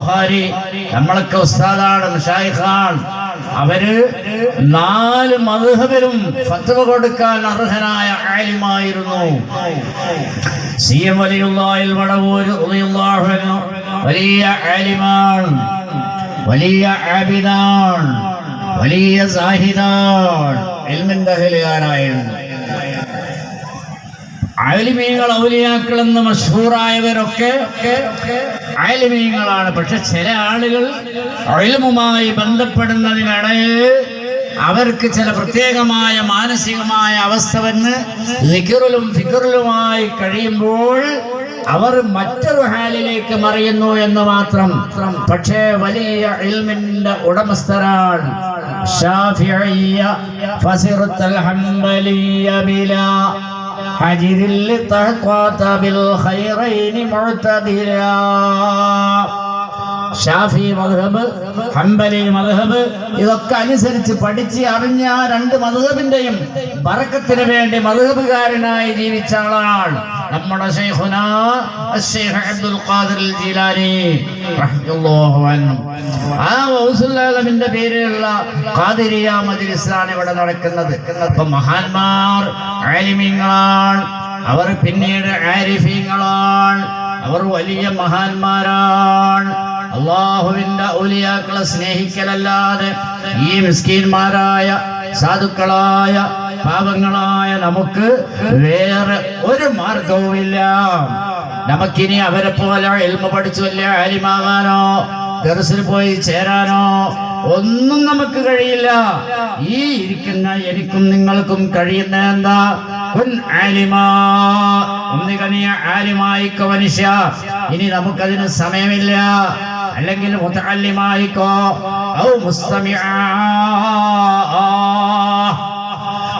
ബുഖാരി നമ്മളൊക്കെ ഉസ്താദാണ് ഷായിഖാൻ അവർ നാല് മധുഹബിലും ഫത്വ കൊടുക്കാൻ അർഹനായ ആലിമായിരുന്നു. സി എം വലിയുള്ളായിൽ വടവൂർ വലിയ ആലിമാണ് വലിയ ആബിദാൻ വലിയ സാഹിദാൻ എൽമിൻ അഹലുകാരായിരുന്നു ആലിമീങ്ങൾ ഔലിയാക്കൾ എന്ന് മഷൂറായവരൊക്കെ ആലിമീങ്ങളാണ് പക്ഷെ ചില ആളുകൾ അയലുമുമായി ബന്ധപ്പെടുന്നതിനിടയിൽ അവർക്ക് ചില പ്രത്യേകമായ മാനസികമായ അവസ്ഥ വന്ന് ലിഖിറിലും ഫിക്കറിലുമായി കഴിയുമ്പോൾ അവർ മറ്റൊരു ഹാലിലേക്ക് മറിയുന്നു എന്ന് മാത്രം. പക്ഷേ വലിയ ഇൽമിന്റെ ഉടമസ്ഥരാണ് ഷാഫിയ ഫസിറുത്തൽ ഹംബലിയ ബിലാ. حجر لتحقات بالخيرين معتدلا ഷാഫി മധുഹബ് ഹംബലി മധുഹബ് ഇതൊക്കെ അനുസരിച്ച് പഠിച്ച് അറിഞ്ഞ ആ രണ്ട് മധുഹബിന്റെയും ബറക്കത്തിന് വേണ്ടി മധുഹബുകാരനായി ജീവിച്ച ആളാണ് നമ്മുടെ അബ്ദുൽ ഖാദിർ ആ പേരിലുള്ള ഖാദിരിയ മജ്ലിസാണ് ഇവിടെ നടക്കുന്നത്. അപ്പൊ മഹാന്മാർ ആലിമീങ്ങളാണ് അവർ പിന്നീട് ആരിഫീങ്ങളാണ് അവർ വലിയ മഹാന്മാരാണ്. അള്ളാഹുവിന്റെ ഔലിയാക്കളെ സ്നേഹിക്കലല്ലാതെ ഈ മിസ്കീന്മാരായ സാധുക്കളായ പാപങ്ങളായ നമുക്ക് വേറെ ഒരു മാർഗവുമില്ല. നമുക്കിനി അവരെ പോലെ എൽമ പഠിച്ചു വലിയ ആലിമാകാനോ ദർസിൽ പോയി ചേരാനോ ഒന്നും നമുക്ക് കഴിയില്ല. ഈ ഇരിക്കുന്ന എനിക്കും നിങ്ങൾക്കും കഴിയുന്ന എന്താ? കുൻ ആലിമാ. ഒന്നുക നീ ആലിമായിക്കോ മനുഷ്യ. ഇനി നമുക്കതിന് സമയമില്ല. അല്ലെങ്കിൽ മുത്തല്ലിമായിക്കോ ഔ മുസ്തമിആ.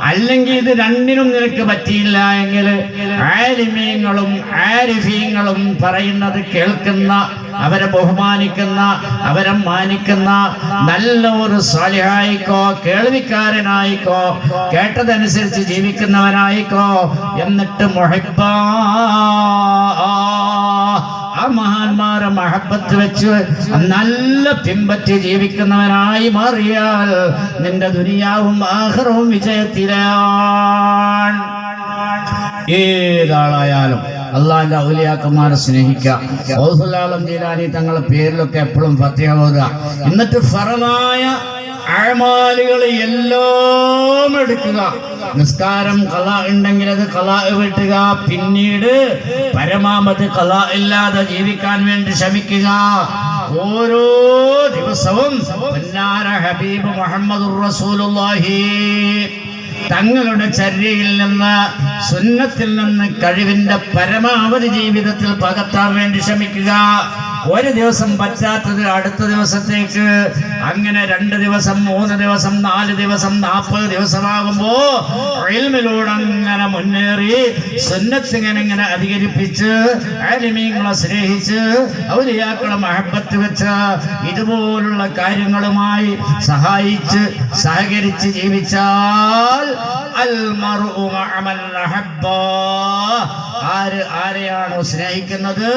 അല്ലെങ്കിൽ ഇത് രണ്ടിനും നിനക്ക് പറ്റിയില്ല എങ്കിൽ ആലിമീങ്ങളും ആരിഫീങ്ങളും പറയുന്നത് കേൾക്കുന്ന അവരെ ബഹുമാനിക്കുന്ന അവരെ മാനിക്കുന്ന നല്ല ഒരു സാലിഹായിക്കോ കേൾവിക്കാരനായിക്കോ കേട്ടതനുസരിച്ച് ജീവിക്കുന്നവനായിക്കോ എന്നിട്ട് മൊഹബ മഹാന്മാരെ മഹബത്ത് വെച്ച് നല്ല പിമ്പറ്റി ജീവിക്കുന്നവനായി മാറിയാൽ നിന്റെ ദുനിയാവും ആഹ്റവും വിജയത്തിലാണ്. ഏതാളായാലും അള്ളാഹിന്റെ ഔലിയാക്കന്മാരെ സ്നേഹിക്കാം ജീലാനി തങ്ങളുടെ പേരിലൊക്കെ എപ്പോഴും ഓതുക. എന്നിട്ട് ഫറലായ അഴമാലുകൾ എല്ലാം എടുക്കുക. നിസ്കാരം കല ഉണ്ടെങ്കിൽ അത് കല വെട്ടുക. പിന്നീട് പരമാവധി കല ഇല്ലാതെ ജീവിക്കാൻ വേണ്ടി ശ്രമിക്കുക. ഓരോ ദിവസവും ഹബീബ് മുഹമ്മദ് റസൂലുള്ളാഹി തങ്ങളുടെ ചര്യയിൽ നിന്ന് സുന്നത്തിൽ നിന്ന് കഴിവിന്റെ പരമാവധി ജീവിതത്തിൽ പകർത്താൻ വേണ്ടി ശ്രമിക്കുക. ഒരു ദിവസം പറ്റാത്തത് അടുത്ത ദിവസത്തേക്ക് അങ്ങനെ രണ്ട് ദിവസം മൂന്ന് ദിവസം നാല് ദിവസം നാൽപ്പത് ദിവസമാകുമ്പോ റെയിൽമിലൂടെ അങ്ങനെ മുന്നേറി സുന്നത്തിങ്ങനെ ഇങ്ങനെ അധികരിപ്പിച്ച് അലിമീങ്ങളെ സ്നേഹിച്ച് ഔലിയാക്കളെ മഹബത്ത് വെച്ച ഇതുപോലുള്ള കാര്യങ്ങളുമായി സഹായിച്ച് സഹകരിച്ച് ജീവിച്ചാൽ. ആര് ആരെയാണോ സ്നേഹിക്കുന്നത്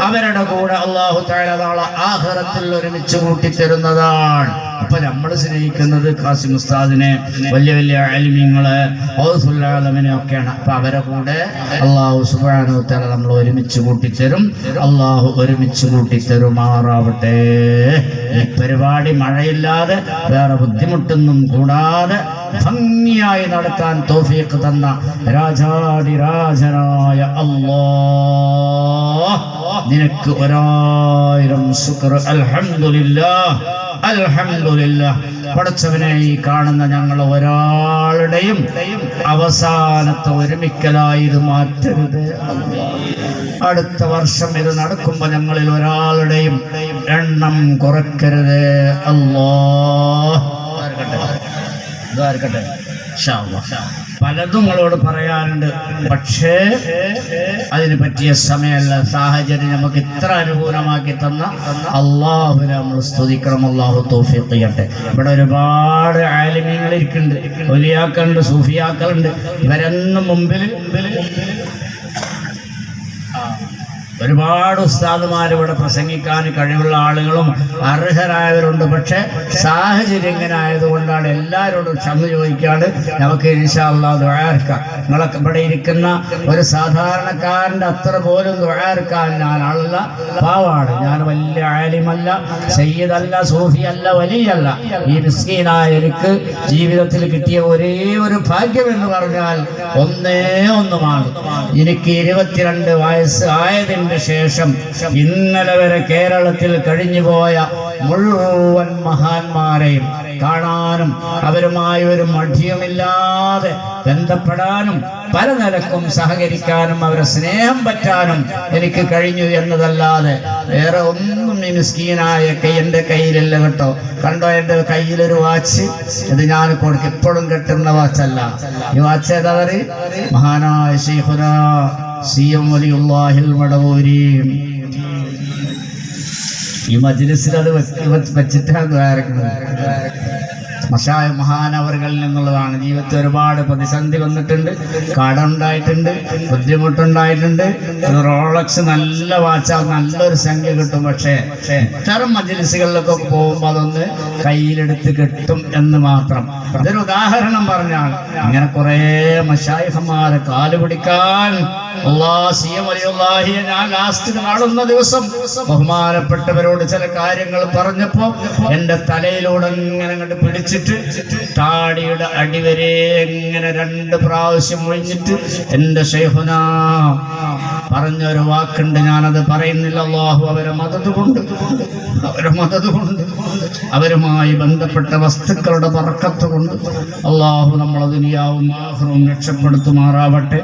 അവരുടെ കൂടെ അള്ളാഹു തആല നാളെ ആഖിറത്തിൽ ഒരുമിച്ച് കൂട്ടിത്തരുന്നതാണ്. അപ്പൊ നമ്മൾ സ്നേഹിക്കുന്നത് കാസിം ഉസ്താദിനെ വലിയ വലിയ അലിമിങ്ങൾ ഔസുല്ലാലമിനെ ഒക്കെയാണ്. അപ്പൊ അവരെ കൂടെ അള്ളാഹു സുബ്ഹാനഹു തആല നമ്മൾ ഒരുമിച്ച് കൂട്ടിത്തരും. അള്ളാഹു ഒരുമിച്ച് കൂട്ടിത്തരുമാറാവട്ടെ. ഈ പരിപാടി മഴയില്ലാതെ വേറെ ബുദ്ധിമുട്ടൊന്നും കൂടാതെ ഭംഗിയായി നടത്താൻ തോഫീക്ക് തന്ന രാജാതിരാജനായ അല്ലാ നിനക്ക് ഒരായിരം ശുക്ർ. അൽഹംദുലില്ലാ അൽഹംദുലില്ലാ. പടച്ചവനെ ഈ കാണുന്ന ഞങ്ങൾ ഒരാളുടെയും അവസാനത്തെ ഒരുമിക്കലായി ഇത് മാറ്റരുത്. അടുത്ത വർഷം ഇത് നടക്കുമ്പോൾ ഞങ്ങളിൽ ഒരാളുടെയും എണ്ണം കുറയ്ക്കരുത്. അല്ലോ ഇതായിരിക്കട്ടെ. ഇൻഷാ അല്ലാ. പലതും നമ്മളോട് പറയാനുണ്ട്. പക്ഷേ അതിന് പറ്റിയ സമയമല്ല. സാഹചര്യം നമുക്ക് ഇത്ര അനുകൂലമാക്കി തന്ന അള്ളാഹു നമ്മൾ സ്തുതിക്കണം. അള്ളാഹു തോഫിക്ക് ചെയ്യട്ടെ. ഇവിടെ ഒരുപാട് ആലിമ്യങ്ങൾ ഇരിക്കുന്നുണ്ട്. ഒലിയാക്കളുണ്ട് സൂഫിയാക്കളുണ്ട്. ഇവരെന്നും മുമ്പിൽ മുമ്പിൽ ഒരുപാട് ഉസ്താദുമാർ ഇവിടെ പ്രസംഗിക്കാൻ കഴിവുള്ള ആളുകളും അർഹരായവരുണ്ട്. പക്ഷെ സാഹചര്യം ഇങ്ങനെ ആയതുകൊണ്ടാണ് എല്ലാവരോടും ക്ഷമ ചോദിക്കാണ് നമുക്ക് ഇൻഷാല്ലാ ദ്വാർക്കാം നിങ്ങളൊക്കെ ഇവിടെ ഇരിക്കുന്ന ഒരു സാധാരണക്കാരന്റെ അത്ര പോലും ദുഴാർക്കാൻ ഞാൻ ആളല്ല പാവാണ്. ഞാൻ വലിയ ആലിമല്ല സയ്യിദല്ല സൂഫിയല്ല വലിയല്ല. ഈ മിസ്കീനായ എനിക്ക് ജീവിതത്തിൽ കിട്ടിയ ഒരേ ഒരു ഭാഗ്യം എന്ന് പറഞ്ഞാൽ ഒന്നേ ഒന്നുമാണ്. എനിക്ക് ഇരുപത്തിരണ്ട് വയസ്സ് ആയതിന് ശേഷം ഇന്നലെ വരെ കേരളത്തിൽ കഴിഞ്ഞുപോയ മുഴുവൻ മഹാന്മാരെയും കാണാനും അവരുമായി ഒരു മഠ്യമില്ലാതെ ബന്ധപ്പെടാനും പല നിലക്കും സഹകരിക്കാനും അവരെ സ്നേഹം പറ്റാനും എനിക്ക് കഴിഞ്ഞു എന്നതല്ലാതെ വേറെ ഒന്നും ഈ മിസ്കീനായ എന്റെ കയ്യിലില്ല കേട്ടോ. കണ്ടോ എന്റെ കയ്യിലൊരു വാച്ച്? ഇത് ഞാൻ കൊടുക്കും എപ്പോഴും കെട്ടുന്ന വാച്ചല്ല. ഈ വാച്ച് ഏതാ മഹാനായ ശൈഖുന. C M വലിയുള്ളാഹിൽ മടവൂരി. ഈ മജ്ലിസിൽ അത് വെച്ച് വെച്ച് വെച്ചിട്ടാണ് ദ്വാരക്കുന്നത് മഷായ മഹാനവറുകളിൽ നിന്നുള്ളതാണ്. ജീവിതത്തിൽ ഒരുപാട് പ്രതിസന്ധി വന്നിട്ടുണ്ട്. കടമുണ്ടായിട്ടുണ്ട്. ബുദ്ധിമുട്ടുണ്ടായിട്ടുണ്ട്. റോളക്സ് നല്ല വാച്ചാൽ നല്ലൊരു സംഖ്യ കിട്ടും. പക്ഷേ ഇത്തരം മജിലിസുകളിലൊക്കെ പോകുമ്പോൾ അതൊന്ന് കയ്യിലെടുത്ത് കിട്ടും എന്ന് മാത്രം. അതൊരു ഉദാഹരണം പറഞ്ഞാൽ ഇങ്ങനെ കുറേ മഷായിഹന്മാരെ കാൽ പിടിക്കാൻ അള്ളാ സി എം ഞാൻ ലാസ്റ്റ് കാണുന്ന ദിവസം ബഹുമാനപ്പെട്ടവരോട് ചില കാര്യങ്ങൾ പറഞ്ഞപ്പോ എന്റെ തലയിലൂടെ ഇങ്ങനെ അങ്ങോട്ട് പിടിച്ചിട്ട് താടിയുടെ അടിവരെ എങ്ങനെ രണ്ട് പ്രാവശ്യം ഒഴിഞ്ഞിട്ട് എന്റെ ഷെയ്ഹുന പറഞ്ഞൊരു വാക്കുണ്ട് ഞാനത് പറയുന്നില്ല. അള്ളാഹു അവരെ മതത് കൊണ്ട് അവരെ മതത് കൊണ്ട് അവരുമായി ബന്ധപ്പെട്ട വസ്തുക്കളുടെ പറക്കത്ത് കൊണ്ട് അള്ളാഹു നമ്മളെ ദുനിയാവും ആഹ്റവും രക്ഷപ്പെടുത്തുമാറാവട്ടെ.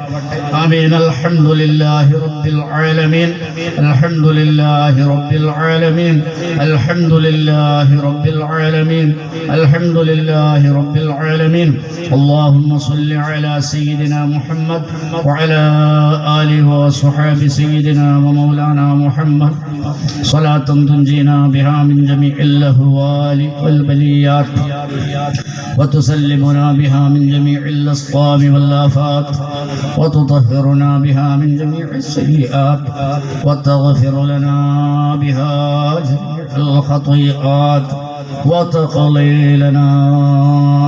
ആമീൻ. അൽഹംദുലില്ലാഹി റബ്ബിൽ ആലമീൻ. അൽഹംദുലില്ലാഹി റബ്ബിൽ ആലമീൻ. അൽഹംദുലില്ലാഹി റബ്ബിൽ ആലമീൻ. الحمد لله رب العالمين. اللهم صل على سيدنا محمد وعلى آله وصحاب سيدنا ومولانا محمد. صلاة تنجينا بها من جميع اللهوال والبليات. وتسلمنا بها من جميع الأسقام والآفات. وتطهرنا بها من جميع السيئات. وتغفر لنا بها جميع الخطيئات. وتقضي لنا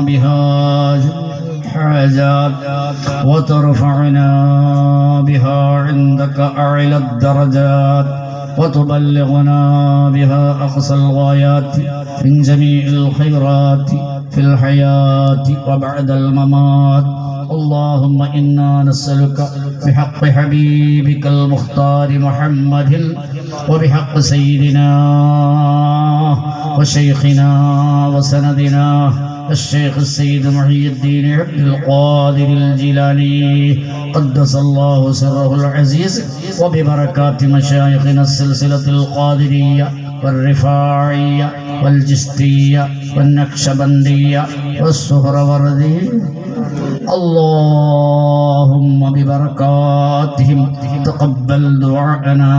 بها الحاجات وترفعنا بها عندك أعلى الدرجات. وتبلغنا بها أقصى الغايات من جميع الخيرات في الحياة وبعد الممات. اللهم إنا نسألك بحق حبيبك المختار محمد وبحق سيدنا وشيخنا وسندنا الشيخ السيد محي الدين عبد القادر الجيلاني قدس الله سره العزيز وببركات مشايخنا السلسلة القادرية والرفاعية والجستية والنكشبندية والسهروردية اللهم ببركاتهم تقبل دعاءنا.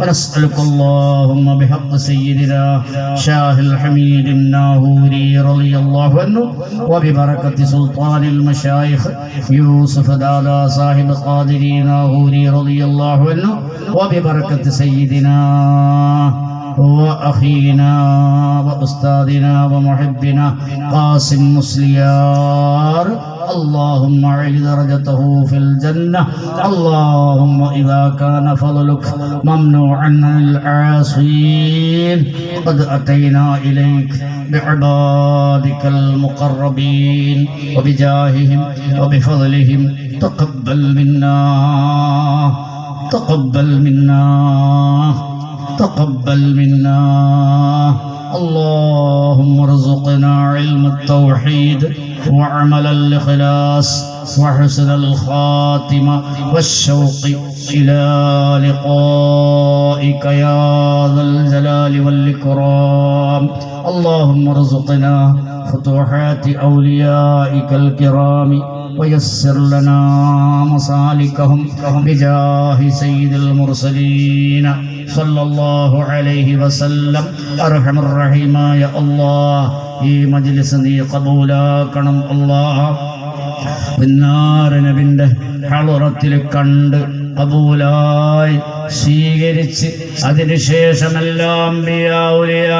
ونسألك اللهم بحق سيدنا شاه الحميد الناهوري رضي الله عنه وببركة سلطان المشايخ يوسف دادا صاحب قادري ناهوري رضي الله عنه وببركة سيدنا وأخينا وأستاذنا ومحبنا قاسم مسليار. اللهم اعل درجته في الجنة. اللهم إذا كان فضلك ممنوعا عن العاصين. قد أتينا إليك بعبادك المقربين. وبجاههم وبفضلهم. تقبل منا تقبل منا. تقبل منا. اللهم ارزقنا علم التوحيد وعمل الإخلاص وحسن الخاتمة والشوق إلى لقائك يا ذا الجلال والإكرام. اللهم ارزقنا فتوحات أوليائك الكرام ويسر لنا مصالكهم بجاه سيد المرسلين صلى الله عليه وسلم أرحم الرحيم يا الله في مجلس ني قبولا كنم الله بالنار نبنده حضرت لكند കബൂലായി സ്വീകരിച്ച് അതിനുശേഷമെല്ലാം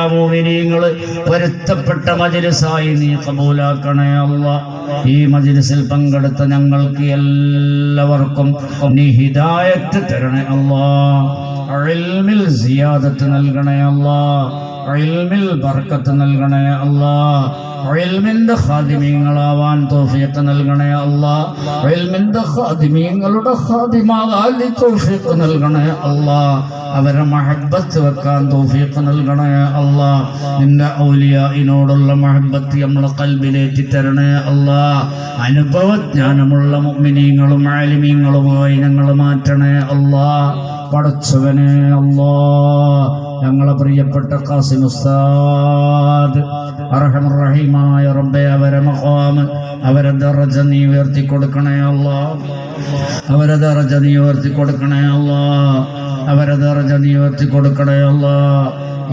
മോമിനീങ്ങൾ പൊരുത്തപ്പെട്ട മജിലിസായി നീ കബൂലാക്കണേ അല്ല. ഈ മജിലിസിൽ പങ്കെടുത്ത ഞങ്ങൾക്ക് എല്ലാവർക്കും നീ ഹിദായത്ത് തരണേ അല്ലാ. ഇൽമിൽ സിയാദത്ത് നൽകണേ അല്ലാ. ബർക്കത്ത് നൽകണേ അല്ലാ. ഇൽമിന്റെ ഹാദിമീങ്ങളാവാൻ തോഫിയത്ത് നൽകണേ അല്ല ഇൽമിന്റെ ഹാദിമീങ്ങളുടെ ഹാദിമാകാലി തോഫിയത്ത് നൽകണേ അല്ല അവരെ മഹബത്ത് വെക്കാൻ തോഫിയത്ത് നൽകണേ അല്ല നിന്റെ ഔലിയായിനോടുള്ള മഹബത്ത് നമ്മളെ കൽബിലേറ്റി തരണേ അല്ല അനുഭവജ്ഞാനമുള്ള മുഅ്മിനീങ്ങളും ആലിമീങ്ങളുമായി ഞങ്ങൾ മാറ്റണേ അല്ലാ പടച്ചവനെ അല്ലാ ഞങ്ങളെ പ്രിയപ്പെട്ട ഖാസിം ഉസ്താദ് അർഹമുറഹീമായ റബ്ബെ അവരെ മഹാമ് അവരെ ദറജ നീ ഉയർത്തി കൊടുക്കണേ അല്ല. അവരെ ദറജ നീ ഉയർത്തി കൊടുക്കണേ അല്ല. അവരെ ദറജ നീ ഉയർത്തി കൊടുക്കണേ അല്ല.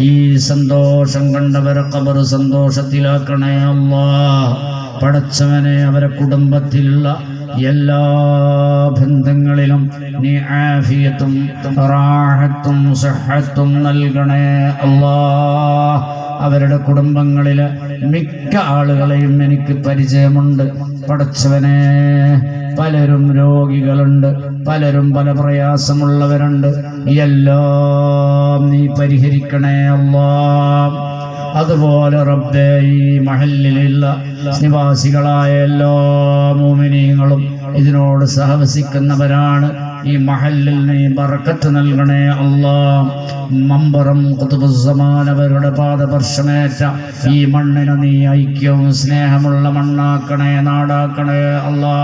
ഈ സന്തോഷം കണ്ടവരെ കബർ സന്തോഷത്തിലാക്കണേ അല്ല. പടച്ചവനെ അവരെ കുടുംബത്തിലുള്ള എല്ലാ ബന്ധങ്ങളിലും നീ ആഫിയത്തും റാഹത്തും സഹത്തും നൽകണേ അല്ലാ അവരുടെ കുടുംബങ്ങളിലെ മിക്ക ആളുകളെയും എനിക്ക് പരിചയമുണ്ട്. പടച്ചവനെ പലരും രോഗികളുണ്ട് പലരും പല പ്രയാസമുള്ളവരുണ്ട്. എല്ലാം നീ പരിഹരിക്കണേ അല്ലാ അതുപോലെ റബ്ബേ ഈ മഹലിലുള്ള നിവാസികളായ എല്ലാ മോമിനിയങ്ങളും ഇതിനോട് സഹവസിക്കുന്നവരാണ്. ഈ മഹലിൽ നീ ബർക്കത്ത് നൽകണേ അള്ളാ മമ്പറം കുതുബുസമാനവരുടെ പാദപർശമേറ്റ ഈ മണ്ണിന് നീ ഐക്യവും സ്നേഹമുള്ള മണ്ണാക്കണേ നാടാക്കണേ അല്ലാ.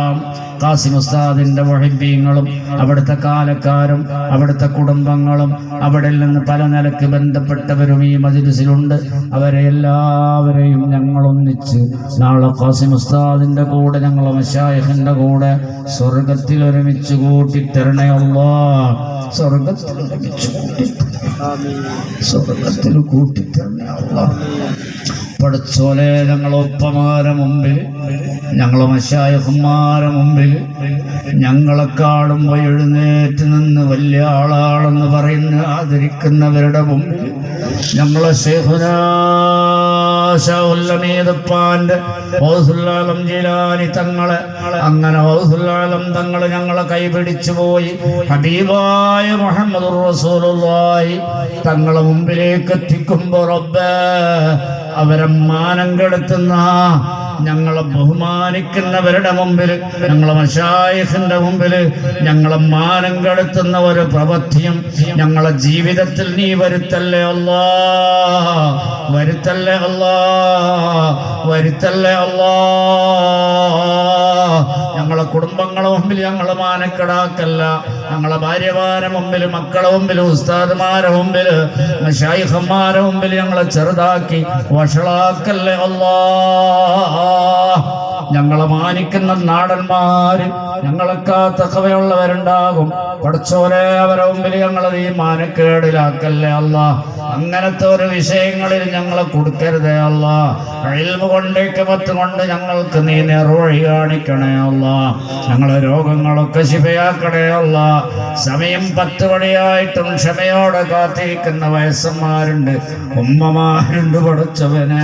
കാസിം ഉസ്താദിന്റെ വഹിബീങ്ങളും അവിടുത്തെ കാലക്കാരും അവിടുത്തെ കുടുംബങ്ങളും അവിടെ നിന്ന് പല നിലയ്ക്ക് ബന്ധപ്പെട്ടവരും ഈ മജിലിസിലുണ്ട്. അവരെ എല്ലാവരെയും ഞങ്ങൾ ഒന്നിച്ച് നാളെ ഖാസിം ഉസ്താദിന്റെ കൂടെ ഞങ്ങൾ മഷായഹിന്റെ കൂടെ സ്വർഗത്തിൽ ഒരുമിച്ച് കൂട്ടിത്തരണേ അള്ളാ. സ്വർഗത്തിൽ ഒരുമിച്ച് കൂട്ടി സ്വർഗത്തിൽ കൂട്ടിത്തരണേ അല്ലാ പഠിച്ചോലെ ഞങ്ങളൊപ്പമാരെ മുമ്പിൽ ഞങ്ങളെ മശായഹന്മാരെ മുമ്പിൽ ഞങ്ങളെ ഞങ്ങളെക്കാളും എഴുന്നേറ്റ് നിന്ന് വലിയ ആളാണെന്ന് പറയുന്ന ആദരിക്കുന്നവരുടെ മുമ്പിൽ ഞങ്ങളെ ശേഖുനാശാന്റെ ഓസുല്ലാലം ജിലാനി തങ്ങളെ അങ്ങനെ ഓസുല്ലാലം തങ്ങൾ ഞങ്ങളെ കൈപിടിച്ചു പോയി. ഹബീബായ മുഹമ്മദ് റസൂലുള്ളാഹി തങ്ങളെ മുമ്പിലേക്ക് എത്തിക്കുമ്പോൾ റബ്ബേ അവരെ കെടുത്തുന്ന ഞങ്ങളെ ബഹുമാനിക്കുന്നവരുടെ മുമ്പിൽ ഞങ്ങളെ മഷായഹിന്റെ മുമ്പിൽ ഞങ്ങളെ മാനം കെടുത്തുന്ന ഒരു പ്രവൃത്തിയും ഞങ്ങളെ ജീവിതത്തിൽ നീ വരുത്തല്ലേ അല്ലാ വരുത്തല്ലേ അല്ലാ വരുത്തല്ലേ അല്ലാ. ഞങ്ങളെ കുടുംബങ്ങളെ മുമ്പിൽ ഞങ്ങളെ മാനക്കെടാക്കല്ല ഞങ്ങളെ ഭാര്യമാരെ മുമ്പിൽ മക്കളെ മുമ്പിൽ ഉസ്താദ്മാരെ മുമ്പിൽ ഷൈഖന്മാരെ മുമ്പിൽ ഞങ്ങളെ ചെറുതാക്കി വഷളാക്കല്ലേ അല്ലാ. ഞങ്ങളെ മാനിക്കുന്ന നാടന്മാര് ഞങ്ങളൊക്കെ തക്കവയുള്ളവരുണ്ടാകും പഠിച്ചോരെ അവരെ മുമ്പിൽ ഞങ്ങളെ ഈ മാനക്കേടിലാക്കല്ലേ അല്ല അങ്ങനത്തെ ഒരു വിഷയങ്ങളിൽ ഞങ്ങളെ കൊടുക്കരുതേ അല്ല. കൊണ്ടേക്ക് പത്ത് കൊണ്ട് ഞങ്ങൾക്ക് നീ നേർവഴി കാണിക്കണേ അല്ല. ഞങ്ങളെ രോഗങ്ങളൊക്കെ ശിവയാക്കണേ അല്ല. സമയം പത്ത് മണിയായിട്ടും ക്ഷമയോടെ കാത്തിരിക്കുന്ന വയസ്സന്മാരുണ്ട് ഉമ്മമാരുണ്ട് പഠിച്ചവന്.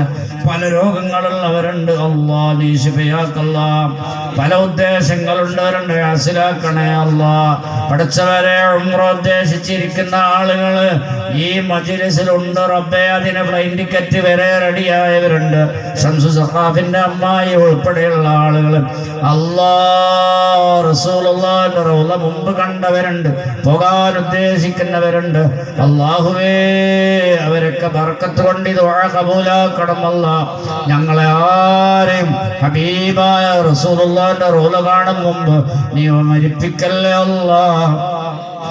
പല രോഗങ്ങളുള്ളവരുണ്ട് അല്ലാ നീ ശിവയാക്കല്ല പല ഉദ്ദേശങ്ങളുള്ളവരുണ്ട് മനസ്സിലാക്കണേ അല്ല. പഠിച്ചവരെ ഉമ്ര ഉദ്ദേശിച്ചിരിക്കുന്ന ആളുകൾ ഈ മജിലിസിലുണ്ട് റബ്ബെ അതിന് ഫ്ലൈൻ ടിക്കറ്റ് വരെ റെഡിയായവരുണ്ട് ഷംസു സഹാബിന്റെ അമ്മായി ഉൾപ്പെടെയുള്ള ആളുകൾ. അല്ലാ റൗള മുമ്പ് കണ്ടവരുണ്ട് പോകാൻ ഉദ്ദേശിക്കുന്നവരുണ്ട്. അള്ളാഹുവേ അവരൊക്കെ ബർക്കത്ത് കൊണ്ട് ഇത് കബൂലാക്കണമല്ല ഞങ്ങളെ ആരെയും ഹബീബായ റസൂലുള്ളാന്റെ റോല കാണും മുമ്പ്. നീ മരിപ്പിക്കല്ലേ അല്ലാ?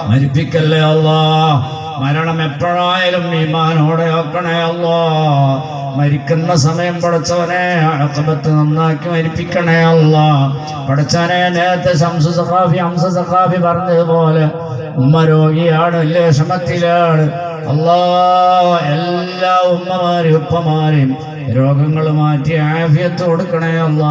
മരിപ്പിക്കല്ലേ അല്ലാ? മരണം എപ്പോഴായാലും ഈമാനോടെ ഓക്കണേ അല്ലോ. മരിക്കുന്ന സമയം പടച്ചവനെ അക്കബത്ത് നന്നാക്കി മരിപ്പിക്കണേ അല്ല. പടച്ചവനെ നേരത്തെ ശംസു സഖാഫി ഹംസ സഖാഫി പറഞ്ഞതുപോലെ ഉമ്മ രോഗിയാണ് വലിയ വിഷമത്തിലാണ് അല്ലാ എല്ലാ ഉമ്മമാരും ഉപ്പമാരെയും രോഗങ്ങൾ മാറ്റി ആഫിയത്ത് കൊടുക്കണേ അല്ല.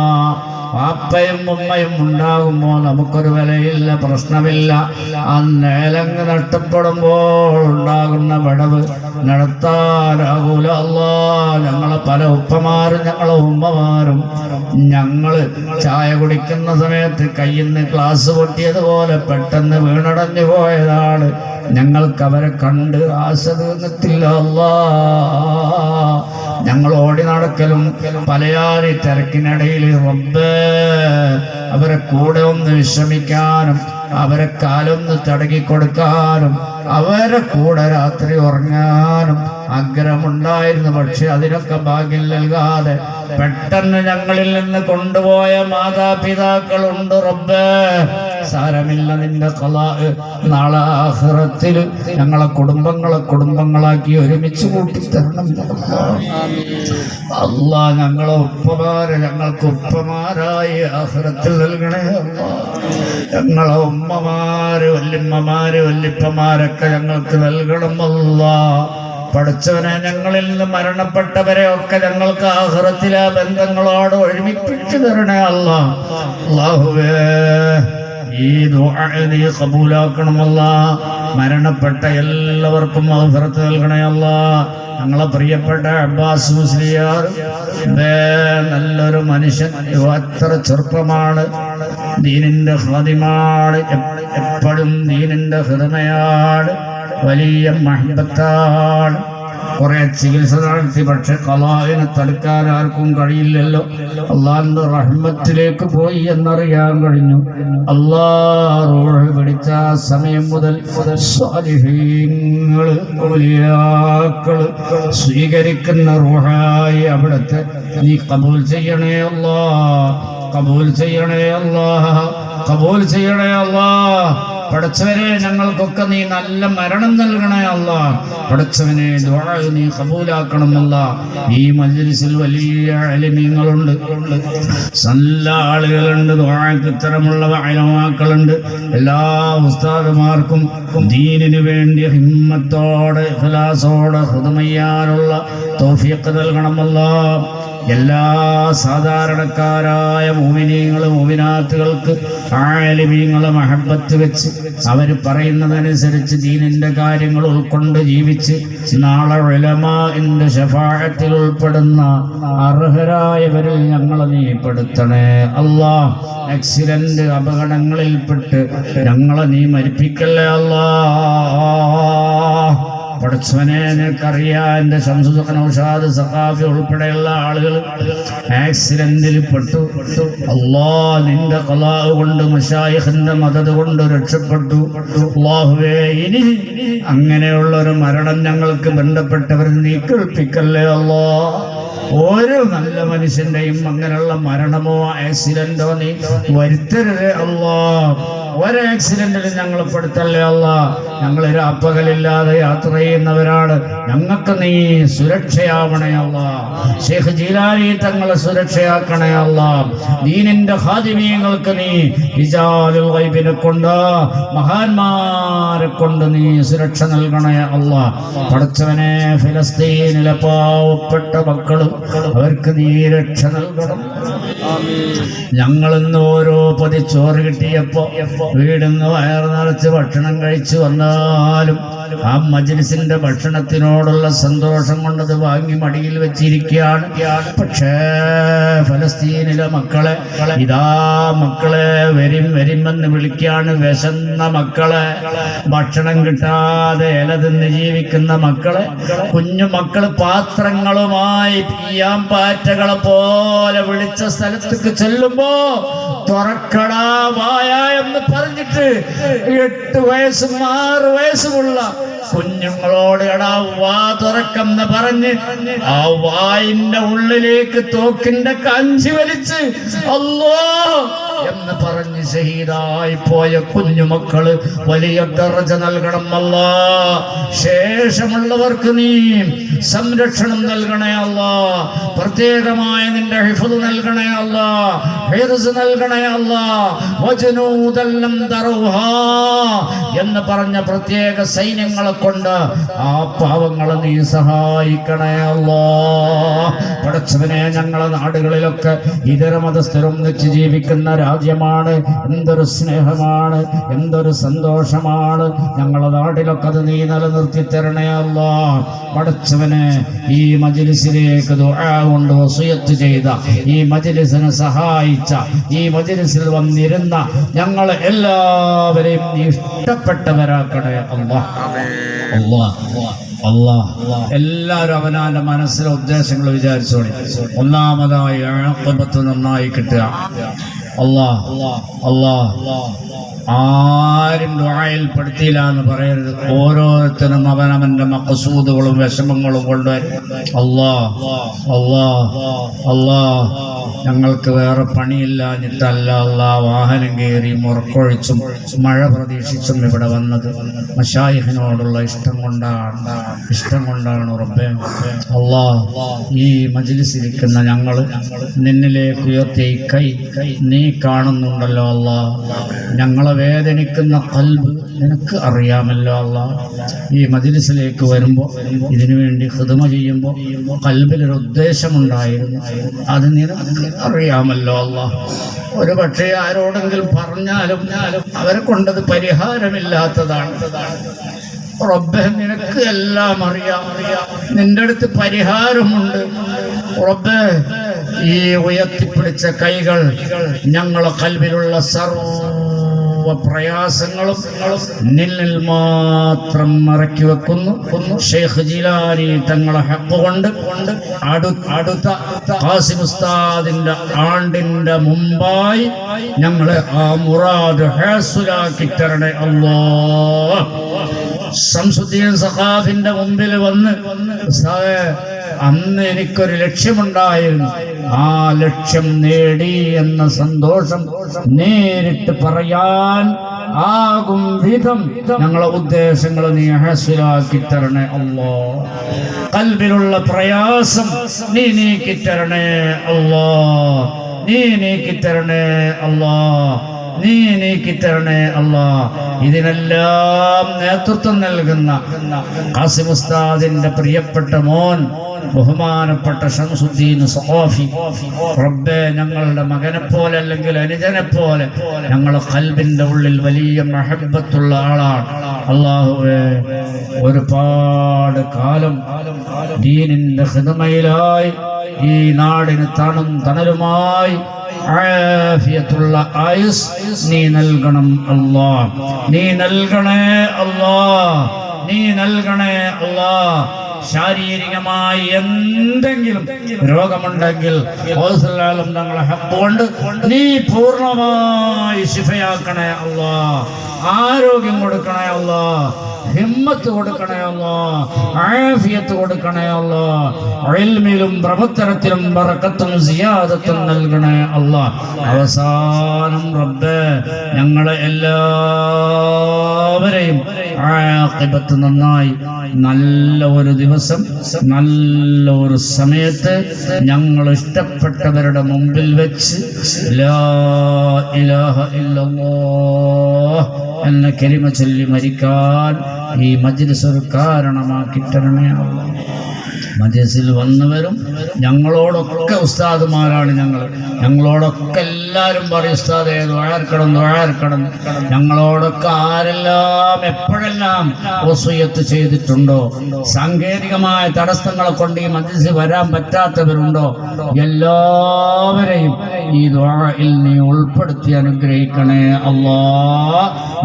പാപ്പയും ഉമ്മയും ഉണ്ടാകുമ്പോൾ നമുക്കൊരു വിലയില്ല പ്രശ്നമില്ല. ആ നേലങ്ങ് നഷ്ടപ്പെടുമ്പോൾ ഉണ്ടാകുന്ന വിടവ് നടത്താനാകൂല അല്ലാ. ഞങ്ങളെ പല ഉപ്പമാരും ഞങ്ങളെ ഉമ്മമാരും ഞങ്ങൾ ചായ കുടിക്കുന്ന സമയത്ത് കയ്യിൽ നിന്ന് ഗ്ലാസ് പൊട്ടിയതുപോലെ പെട്ടെന്ന് വീണടഞ്ഞു പോയതാണ്. ഞങ്ങൾക്ക് അവരെ കണ്ട് ആശ തീർന്നിട്ടില്ല അല്ലാ. ഞങ്ങൾ ഓടി നടക്കലും പലയാറി തിരക്കിനിടയിൽ റബ്ബ് അവരെ കൂടെ ഒന്ന് വിശ്രമിക്കാനും അവരെ കാലൊന്ന് തടകി കൊടുക്കാനും അവരെ കൂടെ രാത്രി ഉറങ്ങാനും ആഗ്രഹമുണ്ടായിരുന്നു. പക്ഷെ അതിനൊക്കെ ഭാഗ്യം നൽകാതെ പെട്ടെന്ന് ഞങ്ങളിൽ നിന്ന് കൊണ്ടുപോയ മാതാപിതാക്കളുണ്ട് റബ്ബേ. സാരമില്ല നിന്റെ കലാ. നാളെ ആഹ്റത്തിൽ ഞങ്ങളെ കുടുംബങ്ങളെ കുടുംബങ്ങളാക്കി ഒരുമിച്ച് കൂട്ടി തരണം അല്ല ഞങ്ങളെ ഉപ്പമാരെ ഞങ്ങൾക്ക് ഉപ്പമാരായി ആഹ്റത്തിൽ നൽകണേ ഞങ്ങളെ ഉമ്മമാര് വല്യമ്മമാര് വല്യപ്പമാരൊക്കെ ഞങ്ങൾക്ക് നൽകണം അല്ല. പഠിച്ചവനെ ഞങ്ങളിൽ നിന്ന് മരണപ്പെട്ടവരെ ഒക്കെ ഞങ്ങൾക്ക് ആഹ്റത്തിലെ ബന്ധങ്ങളോട് ഒരുമിപ്പിച്ചു തരണേ അല്ല. അല്ലാഹുവേ. ഈ ദുആ നീ കബൂലാക്കണമല്ല. മരണപ്പെട്ട എല്ലാവർക്കും അവസരത്ത് നൽകണേ അല്ല. ഞങ്ങളെ പ്രിയപ്പെട്ട അബ്ബാസ് മുസ്ലിയാർ നല്ലൊരു മനുഷ്യൻ അത്ര ചെറുപ്പമാണ്. ദീനിന്റെ ഹാദിമാണ് എപ്പോഴും ദീനിന്റെ ഹൃദമയാണ് വലിയ മഹബത്താണ്. കുറെ ചികിത്സ നടത്തി പക്ഷെ കലാവിനെ തടുക്കാൻ ആർക്കും കഴിയില്ലല്ലോ. അള്ളാഹിന്റെ റഹ്മത്തിലേക്ക് പോയി എന്നറിയാൻ കഴിഞ്ഞു. അള്ളാഹ് പിടിച്ച സമയം മുതൽ സ്വീകരിക്കുന്ന റൂഹായി അവിടുത്തെ നീ കബൂൽ ചെയ്യണേ അല്ലാ കബൂൽ ചെയ്യണേ അല്ലാ കബൂൽ ചെയ്യണേ അല്ലാ പഠിച്ചവരെ ഞങ്ങൾക്കൊക്കെ നീ നല്ല മരണം നൽകണേ അല്ല. പഠിച്ചവനെ നീ കബൂലാക്കണമല്ല ഈ മജ്ലിസിൽ വലിയ അലിമീങ്ങളുണ്ട്. നല്ല ആളുകളുണ്ട്. ഇത്തരമുള്ള അയലമാക്കളുണ്ട് എല്ലാ ഉസ്താദുമാർക്കും ദീനിനു വേണ്ടി ഹിമ്മത്തോടെ ഇഖ്ലാസോടെ ഹൃദമയ്യാനുള്ള തൗഫീഖ് നൽകണമല്ല എല്ലാ സാധാരണക്കാരായ മോമിനീങ്ങളും മോമിനാത്തുകൾക്ക് ആലിമീങ്ങളെ മഹബത്ത് വെച്ച് അവർ പറയുന്നതനുസരിച്ച് ദീനിന്റെ കാര്യങ്ങൾ ഉൾക്കൊണ്ട് ജീവിച്ച് നാളെ ഉലമാന്റെ ഷഫാഴത്തിൽ ഉൾപ്പെടുന്ന അർഹരായവരിൽ ഞങ്ങളെ നീ പെടുത്തണേ. അല്ലാ ആക്സിഡന്റ് അപകടങ്ങളിൽപ്പെട്ട് ഞങ്ങളെ നീ മരിപ്പിക്കല്ലേ അല്ലാ? പഠിച്ചവനെ നിനക്കറിയാം. എന്റെ ശംസുഖനൌഷാദ് സഖാഫി ഉൾപ്പെടെയുള്ള ആളുകൾ ആക്സിഡന്റിൽ പെട്ടു. അള്ളാ നിന്റെ കലാവ് കൊണ്ട് മഷായിഖിന്റെ മദത് കൊണ്ട് രക്ഷപ്പെട്ടു. അള്ളാഹുവേ ഇനി അങ്ങനെയുള്ള ഒരു മരണം ഞങ്ങൾക്ക് ബന്ധപ്പെട്ടവർ നീ കേൾപ്പിക്കല്ലേ അള്ളാ? ഓരോ നല്ല മനുഷ്യന്റെയും അങ്ങനെയുള്ള മരണമോ ആക്സിഡന്റോ നീ വരുത്തരുത് അള്ളാ. ഒരു ഞങ്ങൾ പെടുത്തല്ലേ അല്ല? ഞങ്ങൾ രാപ്പകലില്ലാതെ യാത്ര ചെയ്യുന്നവരാണ്. ഞങ്ങൾക്ക് നീ സുരക്ഷയാവണേ അല്ല. ജീലാലി തങ്ങളെ സുരക്ഷയാക്കണേ അല്ല. ദീനിന്റെ ഹാദിമീങ്ങൾക്ക് നീ വിജാലുൽ ഗൈബിനെ കൊണ്ട് മഹാന്മാരെ കൊണ്ട് നീ സുരക്ഷ നൽകണേ അല്ല. പഠിച്ചവനെ ഫിലസ്തീനിലെ പാവപ്പെട്ട മക്കളും അവർക്ക് നീ രക്ഷ നൽകണം. ഞങ്ങളിന്ന് ഓരോ പതിച്ചോറ് ചോറ് കിട്ടിയപ്പോ വീടിന്ന് വയറ് നിറച്ച് ഭക്ഷണം കഴിച്ചു വന്നാലും ആ മജ്ലിസിന്റെ ഭക്ഷണത്തിനോടുള്ള സന്തോഷം കൊണ്ടത് വാങ്ങി മടിയിൽ വെച്ചിരിക്കുകയാണ്. പക്ഷേ ഫലസ്തീനിലെ മക്കളെ ഇതാ മക്കളെ വരും വരുമെന്ന് വിളിക്കാണ് വിശന്ന മക്കളെ. ഭക്ഷണം കിട്ടാതെ ഇല തിന്ന് ജീവിക്കുന്ന മക്കളെ കുഞ്ഞു മക്കൾ പാത്രങ്ങളുമായി പിയാൻ പാറ്റകളെ പോലെ വിളിച്ച സ്ഥലത്തേക്ക് ചെല്ലുമ്പോ തുറക്കടാ വായ എന്ന് பதினெட்டு எட்டு வயசு ஆறு வயசு உள்ளான் കുഞ്ഞുങ്ങളോട് എടാ വാ തുറക്കെന്ന് പറഞ്ഞ് ആ വായിന്റെ ഉള്ളിലേക്ക് തോക്കിന്റെ കഞ്ചി വലിച്ച് അല്ലോ എന്ന് പറഞ്ഞ് ഷഹീദായി പോയ കുഞ്ഞുമക്കൾ വലിയ ദറജ നൽകണം അല്ല. ശേഷമുള്ളവർക്ക് നീ സംരക്ഷണം നൽകണേ അല്ല. പ്രത്യേകമായ നിന്റെ ഹിഫദ് നൽകണേ അല്ല. ഹിർസ് നൽകണേ അല്ല. വജനൂദല്ലം തറുഹ എന്ന് പറഞ്ഞ പ്രത്യേക സൈന്യങ്ങളെ കൊണ്ട് ആ പാവങ്ങളെ നീ സഹായിക്കണേ അല്ലോ. പടച്ചവനെ ഞങ്ങളെ നാടുകളിലൊക്കെ ഇതര മതസ്ഥരും വെച്ച് ജീവിക്കുന്ന രാജ്യമാണ്. എന്തൊരു സ്നേഹമാണ് എന്തൊരു സന്തോഷമാണ്. ഞങ്ങളെ നാട്ടിലൊക്കെ അത് നീ നിലനിർത്തി തരണേ അല്ലോ. പടച്ചവനെ ഈ മജിലിസിലേക്ക് കൊണ്ട് വസിയത്ത് ചെയ്ത ഈ മജിലിസിനെ സഹായിച്ച ഈ മജിലിസിൽ വന്നിരുന്ന ഞങ്ങൾ എല്ലാവരെയും ഇഷ്ടപ്പെട്ടവരാക്കണേ അല്ലാ. അല്ലാ എല്ലാവരും അവനാന്റെ മനസ്സിലെ ഉദ്ദേശങ്ങൾ വിചാരിച്ചോളി. ഒന്നാമതായി നന്നായി കിട്ടുക. അല്ലാ അല്ലാ ആരും പെടുത്തിയില്ല എന്ന് പറയരുത്. ഓരോരുത്തരും അവനവന്റെ മഖസൂദുകളും വിഷമങ്ങളും കൊണ്ടുവരും. അല്ലാ അല്ലാ അല്ലാ. ഞങ്ങൾക്ക് വേറെ പണിയില്ലാഞ്ഞിട്ടല്ല അല്ലാ വാഹനം കയറി മുറക്കൊഴിച്ചും മഴ പ്രതീക്ഷിച്ചും ഇവിടെ വന്നത്. മഷായിഹിനോടുള്ള ഇഷ്ടം കൊണ്ടാണ്. ഇഷ്ടം കൊണ്ടാണ് ഉറപ്പേ അല്ലാ ഈ മജിലിസിരിക്കുന്ന ഞങ്ങൾ നിന്നിലേക്ക് ഉയർത്തിയ കൈ കൈ നീ കാണുന്നുണ്ടല്ലോ അല്ലാ. ഞങ്ങളെ വേദനിക്കുന്ന കൽബ് നിനക്ക് അറിയാമല്ലോ അല്ല ഈ മജിലിസിലേക്ക് വരുമ്പോൾ ഇതിനു വേണ്ടി ഹൃദമ ചെയ്യുമ്പോൾ കൽബിലൊരു ഉദ്ദേശമുണ്ടായിരുന്നു. അത് നിനക്ക് അറിയാമല്ലോ അല്ല ഒരു പക്ഷേ ആരോടെങ്കിലും പറഞ്ഞാലും അവരെ കൊണ്ടത് പരിഹാരമില്ലാത്തതാണ്. റബ്ബെ നിനക്ക് എല്ലാം അറിയാം. നിന്റെ അടുത്ത് പരിഹാരമുണ്ട്. റബ്ബെ ഈ ഉയർത്തിപ്പിടിച്ച കൈകൾ ഞങ്ങളെ കൽവിലുള്ള സർവ പ്രയാസങ്ങളും നിന്നിൽ മാത്രം മറക്കി വെക്കുന്നു. ഷെയ്ഖ് ജിലാനി തങ്ങളെ ഹക്ക് കൊണ്ട് അടു അടുത്ത ഖാസിം ഉസ്താദിന്റെ ആണ്ടിന്റെ മുമ്പായി ഞങ്ങളെ ആ മുറാദ് ഹാസുലാക്കി തരണേ അല്ലോ ശംസുദ്ദീൻ സഖാഫിന്റെ മുമ്പിൽ വന്ന് അന്ന് എനിക്കൊരു ലക്ഷ്യമുണ്ടായിരുന്നു. ആ ലക്ഷ്യം നേടി എന്ന സന്തോഷം നേരിട്ട് പറയാൻ ആകും വിധം ഞങ്ങളെ ഉദ്ദേശങ്ങൾ നീ ഹസിലാക്കി തരണേ അല്ലോ. കൽബിലുള്ള പ്രയാസം നീ നീക്കി തരണേ അല്ലോ. നീ നീക്കി തരണേ അല്ലോ. നീ നീക്കി തരണേ അല്ലാ. ഇതിനെല്ലാം നേതൃത്വം നൽകുന്ന ഖാസിം ഉസ്താദിന്റെ പ്രിയപ്പെട്ട മോൻ ബഹുമാനപ്പെട്ട ഷംസുദ്ദീൻ സഖാഫി. റബ്ബെ ഞങ്ങളുടെ മകനെ പോലെ അല്ലെങ്കിൽ അനുജനെ പോലെ ഞങ്ങളെ കൽബിന്റെ ഉള്ളിൽ വലിയ മഹബത്തുള്ള ആളാണ്. അള്ളാഹുവേ ഒരുപാട് കാലം ദീനിന്റെ ഹിതമയിലായി ഈ നാടിന് തണും തണലുമായി ആഫിയത്തുള്ള ആയുസ് നീ നൽകണം അല്ലാ. നീ നൽകണേ അല്ലാ. നീ നൽകണേ അല്ലാ. ശാരീരികമായി എന്തെങ്കിലും രോഗമുണ്ടെങ്കിൽ തങ്ങളെ ഹബ്ബുകൊണ്ട് നീ പൂർണമായി ശിഫയാക്കണേ അല്ലാ. ആരോഗ്യം കൊടുക്കണേ അല്ലാ. ഹിമ്മത്ത് കൊടുക്കണേ അല്ലോ. ആഫിയത്ത് കൊടുക്കണേ അല്ലോ. പ്രവർത്തനത്തിലും വറക്കത്തും സിയാദത്തും നൽകണേ അല്ല. അവസാനം റബ്ബ് ഞങ്ങളെ എല്ലാവരെയും ആഖിബത്ത് നന്നായി നല്ല ഒരു ദിവസം നല്ല ഒരു സമയത്ത് ഞങ്ങൾ ഇഷ്ടപ്പെട്ടവരുടെ മുമ്പിൽ വെച്ച് ലാ ഇലാഹ ഇല്ലല്ലാഹ് എന്ന കെലിമ ചൊല്ലി മരിക്കാൻ ഈ മജ്ലിസ് ഒരു കാരണമാക്കി തരണേ. മജസിൽ വന്നവരും ഞങ്ങളോടൊക്കെ ഉസ്താദുമാരാണ് ഞങ്ങൾ ഞങ്ങളോടൊക്കെ എല്ലാവരും പറയും ഉസ്താദേ ദ്വാഴർക്കണം ദ്വാഴർക്കണം ഞങ്ങളോടൊക്കെ ആരെല്ലാം എപ്പോഴെല്ലാം വസൂയത്ത് ചെയ്തിട്ടുണ്ടോ സാങ്കേതികമായ തടസ്സങ്ങളെ കൊണ്ട് ഈ മജസിൽ വരാൻ പറ്റാത്തവരുണ്ടോ എല്ലാവരെയും ഈ ദ്വായിൽ നീ ഉൾപ്പെടുത്തി അനുഗ്രഹിക്കണേ അല്ലാ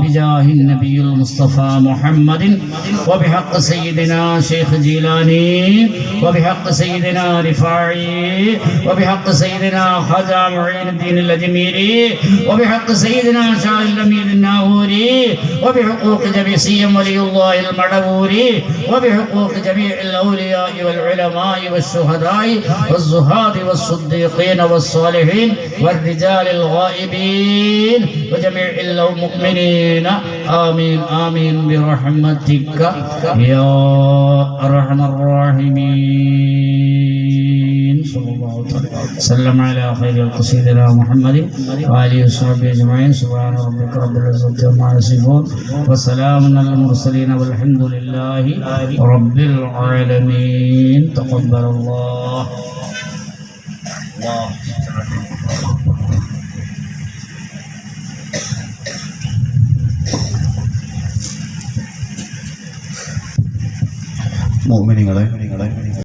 ബിജാഹിൻ നബിയുൽ മുസ്തഫ മുഹമ്മദിൻ وبحق سيدنا شيخ جيلاني وبحق سيدنا رفاعي وبحق سيدنا خواجة معين الدين الأجميري وبحق سيدنا شاه الأمير الناهوري وبحقوق جميع سيم ولي الله المعبوري وبحقوق جميع الأولياء والعلماء والشهداء والزهاد والصديقين والصالحين والرجال الغائبين وجميع المؤمنين. آمين آمين برحمتك يا أرحم الراحمين. صلى الله سلم على خير سيدنا محمد وآله وصحبه أجمعين. سبحان ربك رب العزة عما يصفون. وسلام على المرسلين والحمد لله رب العالمين. تقبل الله الله. മോമിനിങ്ങളെ.